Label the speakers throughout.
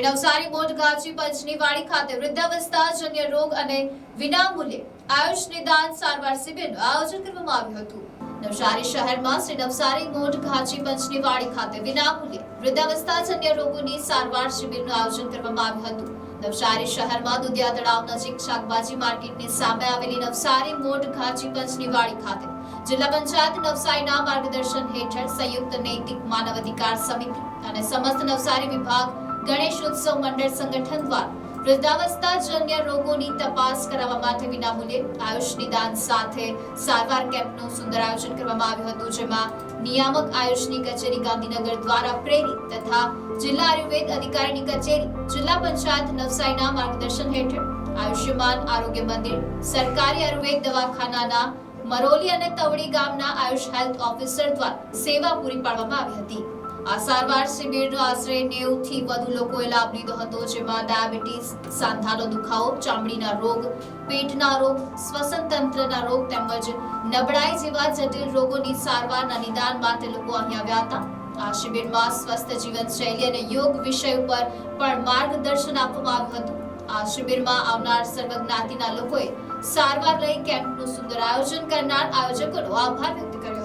Speaker 1: Shri Navsari board ગાજી પંચની વાડી ખાતે વૃદ્ધાવસ્થા જન્ય રોગ અને વિનામૂલ્યે આયુષ નિદાન સારવાર શિબિરનું આયોજન કરવામાં આવ્યું હતું. નવસારી શહેરમાં શ્રી નવસારી, મોઢ ઘાંચી પંચની વાડી ખાતે વિનામૂલ્યે વૃદ્ધાવસ્થા જન્ય રોગોની સારવાર શિબિરનું આયોજન કરવામાં આવ્યું હતું. નવસારી શહેરમાં દુધિયા તળાવ નજીક શાકભાજી માર્કેટની સામે આવેલી નવસારી, મોઢ ઘાંચી પંચની વાડી ખાતે જિલ્લા પંચાયત નવસારીના માર્ગદર્શન હેઠળ સંયુક્ત નૈતિક માનવ અધિકાર સમિતિ અને સમસ્ત નવસારી વિભાગ ગણેશ ઉત્સવ મંડળ સંગઠન દ્વારા વૃદ્ધાવસ્થા જન્ય રોગોની તપાસ કરાવવા માટે વિનામૂલ્યે આયુષ નિદાન સાથે સારવાર કેમ્પનું સુંદર આયોજન કરવામાં આવ્યું હતું, જેમાં નિયામક આયુષની કચેરી ગાંધીનગર દ્વારા પ્રેરિત તથા જિલ્લા આયુર્વેદ અધિકારીની કચેરી, જિલ્લા પંચાયત નવસારીના માર્ગદર્શન હેઠળ આયુષ્યમાન આરોગ્ય મંદિર, સરકારી આયુર્વેદ દવાખાનાના મરોલી અને તવડી ગામના આયુષ હેલ્થ ઓફિસર દ્વારા સેવા પૂરી પાડવામાં આવી હતી. આ સારવાર શિબિરનો આશરે 90 થી વધુ લોકોએ લાભ લીધો હતો, જેમાં ડાયાબિટીસ, સાંધાનો દુખાવો, ચામડીના રોગ, પેટના રોગ શ્વસન રોગ તેમજ નબળાઈ જેવા જટિલ રોગોની સારવારના નિદાન માટે લોકો અહીં આવ્યા હતા. આ શિબિરમાં સ્વસ્થ જીવનશૈલી અને યોગ વિષય ઉપર પણ માર્ગદર્શન આપવામાં આવ્યું હતું. આ શિબિરમાં આવનાર સર્વ જ્ઞાતિના લોકોએ સારવાર લઈ કેમ્પનું સુંદર આયોજન કરનાર આયોજકોનો આભાર વ્યક્ત કર્યો.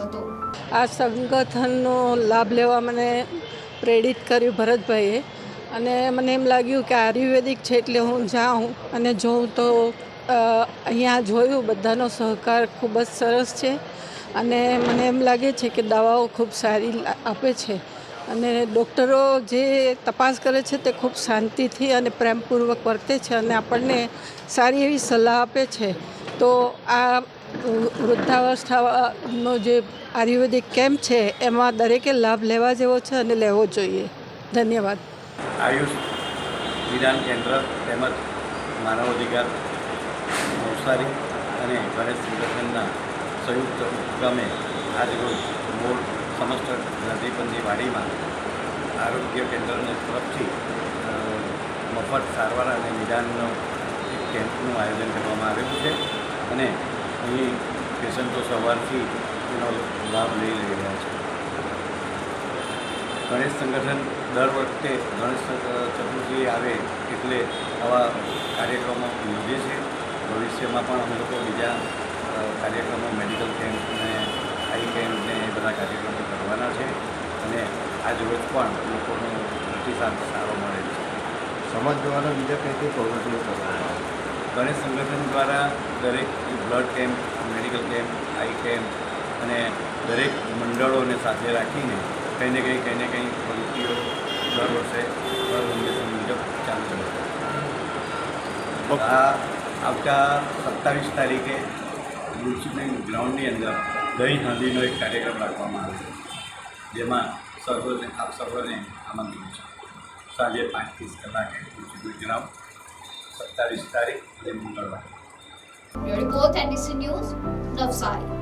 Speaker 2: આ સંગઠનનો લાભ લેવા મને પ્રેરિત કર્યું ભરતભાઈએ. અને મને એમ લાગ્યું કે આયુર્વેદિક છે એટલે હું જાઉં અને જોઉં તો અહીંયા જોયું, બધાનો સહકાર ખૂબ જ સરસ છે. અને મને એમ લાગે છે કે દવાઓ ખૂબ સારી આપે છે. અને ડૉક્ટરો જે તપાસ કરે છે તે ખૂબ શાંતિથી અને પ્રેમપૂર્વક વર્તે છે અને આપણને સારી એવી સલાહ આપે છે. તો આ વૃદ્ધાવસ્થાનો જે આયુર્વેદિક કેમ્પ છે, એમાં દરેકે લાભ લેવા જેવો છે અને લેવો જોઈએ. ધન્યવાદ.
Speaker 3: આયુષ વિધાન કેન્દ્ર તેમજ માનવ અધિકાર નવસારી અને ભારત સંગઠનના સંયુક્ત ઉપક્રમે આજરોજ મૂળ સમસ્ત નદીપંથી વાડીમાં આરોગ્ય કેન્દ્રની તરફથી મફત સારવાર અને નિદાનનો એક કેમ્પનું આયોજન કરવામાં આવ્યું. અને અહીં પેશન્ટો સવારથી તેનો લાભ લઈ રહ્યા છે. ગણેશ સંગઠન દર વખતે ગણેશ ચતુર્થી આવે એટલે આવા કાર્યક્રમો યોજે છે. ભવિષ્યમાં પણ અમે લોકો બીજા કાર્યક્રમો મેડિકલ કેમ્પને આઈ કેમ્પને એ બધા કાર્યક્રમો કરવાના છે અને આજરોજ પણ લોકોનો પ્રતિસાદ સારો મળે છે.
Speaker 4: સમાજ દ્વારા બીજા કંઈ કંઈ પ્રવૃત્તિઓ કરવામાં આવે
Speaker 3: ગણેશ સંગઠન દ્વારા દરેક blood camp medical camp eye camp અને દરેક મંડળોને સાથે રાખીને કંઈ ને કંઈ કંઈ ને કંઈ પ્રવૃત્તિઓ દર વર્ષે દર ઉદ્દેશ મુજબ ચાલુ રહે આ આવતા સત્તાવીસ તારીખે મ્યુનિસિપલ ગ્રાઉન્ડની અંદર દહીં હાંડીનો એક કાર્યક્રમ રાખવામાં આવે છે જેમાં સર્વોને આપ સર્વને આમંત્રિત છે. સાંજે પાંચ ત્રીસ કલાકે મ્યુનિસિપલ ગ્રાઉન્ડ સત્તાવીસ તારીખ મંગળવાર
Speaker 1: રિપોર્ટ એનડીસી ન્યૂઝ નવસારી